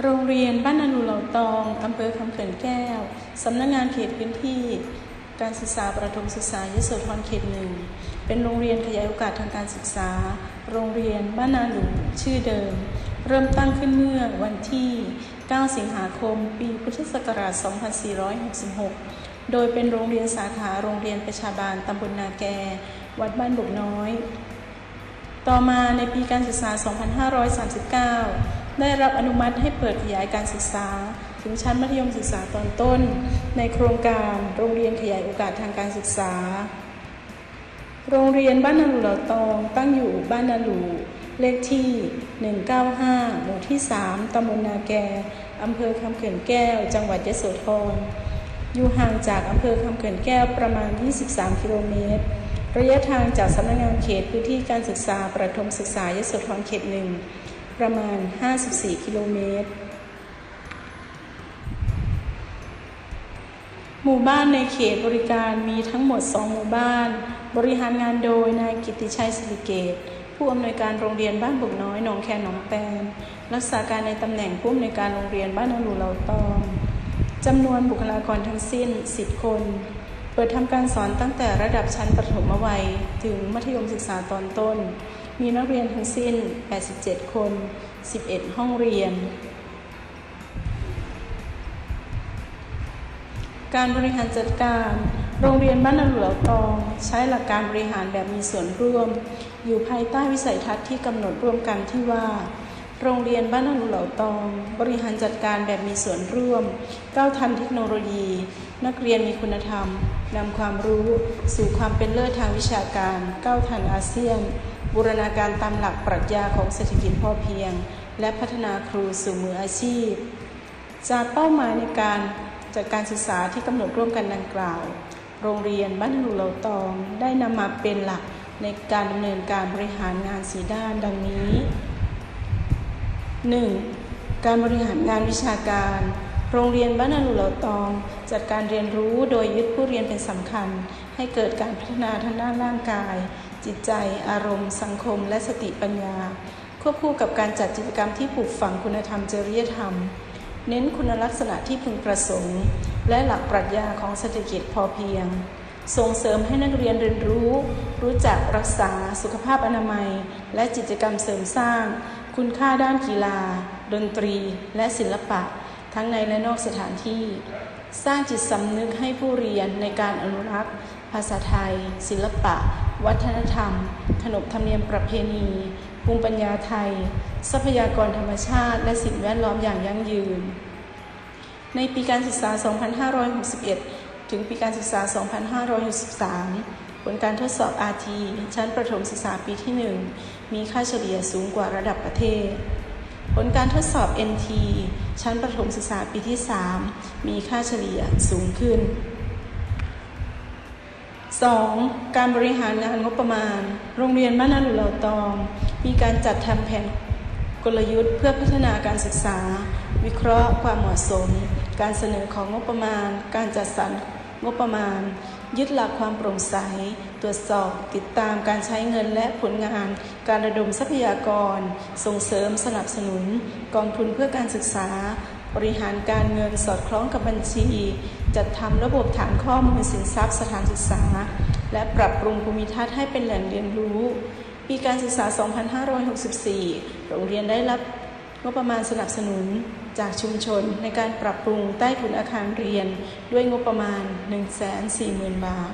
โรงเรียนบ้านนานูเหล่าตอง อำเภอคำเขื่อนแก้ว สำนักงานเขตพื้นที่ การศึกษาประถมศึกษายโสธรเขตหนึ่ง เป็นโรงเรียนขยายโอกาสทางการศึกษา โรงเรียนบ้านนาหลูชื่อเดิม เริ่มตั้งขึ้นเมื่อวันที่ 9 สิงหาคม ปีพุทธศักราช 2466 โดยเป็นโรงเรียนสาขาโรงเรียนประชาบาลตำบลนาแก วัดบ้านบุกน้อย ต่อมาในปีการศึกษา 2539 ได้รับอนุมัติให้เปิดขยายการศึกษา ถึงชั้นมัธยมศึกษาตอนต้น ในโครงการโรงเรียนขยายโอกาสทางการศึกษา โรงเรียนบ้านนาหลูเหล่าตอง ตั้งอยู่บ้านนาหลูเลขที่ 195 หมู่ที่ 3 ตำบลนาแก อำเภอคำเขื่อนแก้ว จังหวัดยะโสธร อยู่ห่างจากอำเภอคำเขื่อนแก้วประมาณ 23 กิโลเมตร ระยะทางจากสำนักงานเขตพื้นที่การศึกษาประถมศึกษายโสธรเขตหนึ่ง ประมาณ 54 กิโลเมตร หมู่บ้านในเขตบริการมีทั้งหมด 2 หมู่บ้าน บริหารงานโดยนายกิติชัยสิริเกต ผู้อำนวยการโรงเรียนบ้านบุกน้อยหนองแคหนองแปนรักษาการในตำแหน่งผู้อำนวยการโรงเรียนบ้านนาหลูเหล่าตองจำนวนบุคลากรทั้งสิ้น 10 คน เปิดทำการสอนตั้งแต่ระดับชั้นประถมวัย ถึงมัธยมศึกษาตอนต้น มีนักเรียนทั้งสิ้น 87 คน 11 ห้องเรียน การบริหารจัดการ โรงเรียนบ้านนาหลวงตอง ใช้หลักการบริหารแบบมีส่วนร่วม อยู่ภายใต้วิสัยทัศน์ที่กำหนดร่วมกันที่ว่า โรงเรียนบ้านนาหลวงตอง บริหารจัดการแบบมีส่วนร่วมก้าวทันเทคโนโลยี นักเรียนมีคุณธรรมนำความรู้ สู่ความเป็นเลิศทางวิชาการก้าวทันอาเซียน บูรณาการตามหลักปรัชญาของเศรษฐกิจพอเพียง และพัฒนาครูสู่มืออาชีพ จากเป้าหมายในการจัดการศึกษาที่กำหนดร่วมกันดังกล่าว โรงเรียนบ้านหนูเหลาตอง ได้นำมาเป็นหลักในการดำเนินการบริหารงานสีด้านดังนี้ 1. การบริหารงานวิชาการ โรงเรียนบ้านนาหลูเหลาตอง จัดการเรียนรู้โดยยึดผู้เรียนเป็นสำคัญ ให้เกิดการพัฒนาทางด้านร่างกาย จิตใจ อารมณ์ สังคม และสติปัญญา ควบคู่กับการจัดกิจกรรมที่ปลูกฝังคุณธรรมจริยธรรม เน้นคุณลักษณะที่พึงประสงค์ และหลักปรัชญาของเศรษฐกิจพอเพียง ส่งเสริมให้นักเรียนเรียนรู้ รู้จักรักษาสุขภาพอนามัย และกิจกรรมเสริมสร้าง คุณค่าด้านกีฬา ดนตรี และศิลปะ ทั้งในและนอกสถานที่ สร้างจิตสำนึกให้ผู้เรียนในการอนุรักษ์ ภาษาไทย ศิลปะ วัฒนธรรม ขนบธรรมเนียมประเพณีภูมิปัญญาไทย ทรัพยากรธรรมชาติ และสิ่งแวดล้อมอย่างยั่งยืน ในปีการศึกษา 2561 ถึงปีการศึกษา 2563 ผลการทดสอบ RT ชั้นประถมศึกษาปีที่ 1 มีค่าเฉลี่ยสูงกว่าระดับประเทศ ผลการทดสอบ NT ชั้นประถมศึกษาปีที่ 3 มีค่าเฉลี่ยสูงขึ้น 2. การบริหารงานงบประมาณ โรงเรียนบ้านนาหลูเหล่าตอง มีการจัดทำแผนกลยุทธ์เพื่อพัฒนาการศึกษา วิเคราะห์ความเหมาะสม การเสนอของงบประมาณ การจัดสรรงบประมาณ ยึดหลักความโปร่งใส ตรวจสอบติดตามการใช้เงินและผลงาน การระดมทรัพยากร ส่งเสริมสนับสนุน กองทุนเพื่อการศึกษา บริหารการเงินสอดคล้องกับบัญชี จัดทำระบบฐานข้อมูลสินทรัพย์สถานศึกษา และปรับปรุงภูมิทัศน์ให้เป็นแหล่งเรียนรู้ ปีการศึกษา 2564 โรงเรียนได้รับ งบประมาณสนับสนุนจากชุมชนในการปรับปรุงใต้ถุนอาคารเรียนด้วยงบประมาณ 140,000 บาท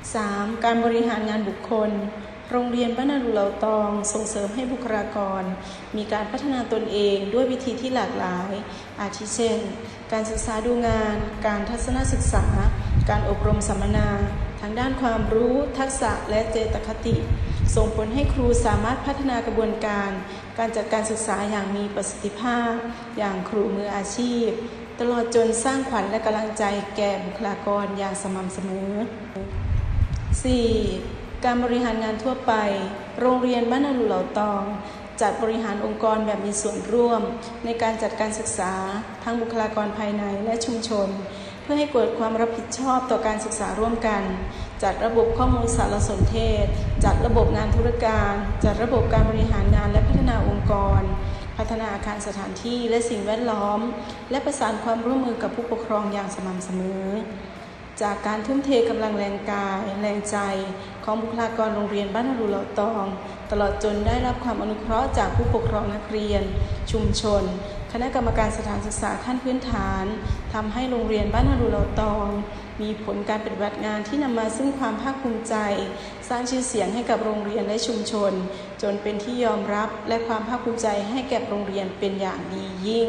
3. การบริหารงานบุคคล โรงเรียนบ้านนาดูเหลาตอง ส่งเสริมให้บุคลากร มีการพัฒนาตนเองด้วยวิธีที่หลากหลาย อาทิเช่น การศึกษาดูงาน การทัศนศึกษา การอบรมสัมมนา ทางด้านความรู้ ทักษะและเจตคติ ส่งผลให้ครูสามารถพัฒนากระบวนการ การจัดการศึกษาอย่างมีประสิทธิภาพ อย่างครูมืออาชีพ ตลอดจนสร้างขวัญและกำลังใจแก่บุคลากรอย่างสม่ำเสมอ 4. การบริหารงานทั่วไป โรงเรียนบ้านนาหลูเหล่าตอง จัดบริหารองค์กรแบบมีส่วนร่วม ในการจัดการศึกษา ทั้งบุคลากรภายในและชุมชน เพื่อให้เกิดความรับผิดชอบต่อการศึกษาร่วมกัน จัดระบบข้อมูลสารสนเทศ จัดระบบงานธุรการ จัดระบบการบริหารงานและพัฒนาองค์กร พัฒนาอาคารสถานที่และสิ่งแวดล้อม และประสานความร่วมมือกับผู้ปกครองอย่างสม่ำเสมอ จากการทุ่มเทกำลังแรงกาย แรงใจ ของบุคลากรโรงเรียนบ้านรุเหล่าตอง ตลอดจนได้รับความอนุเคราะห์จากผู้ปกครองนักเรียน ชุมชน คณะกรรมการสถานศึกษาขั้นพื้นฐานทำให้โรงเรียนบ้านฮารุเหล่าตอง มีผลการปฏิบัติงานที่นำมาซึ่งความภาคภูมิใจ สร้างชื่อเสียงให้กับโรงเรียนและชุมชน จนเป็นที่ยอมรับและความภาคภูมิใจให้แก่โรงเรียนเป็นอย่างดียิ่ง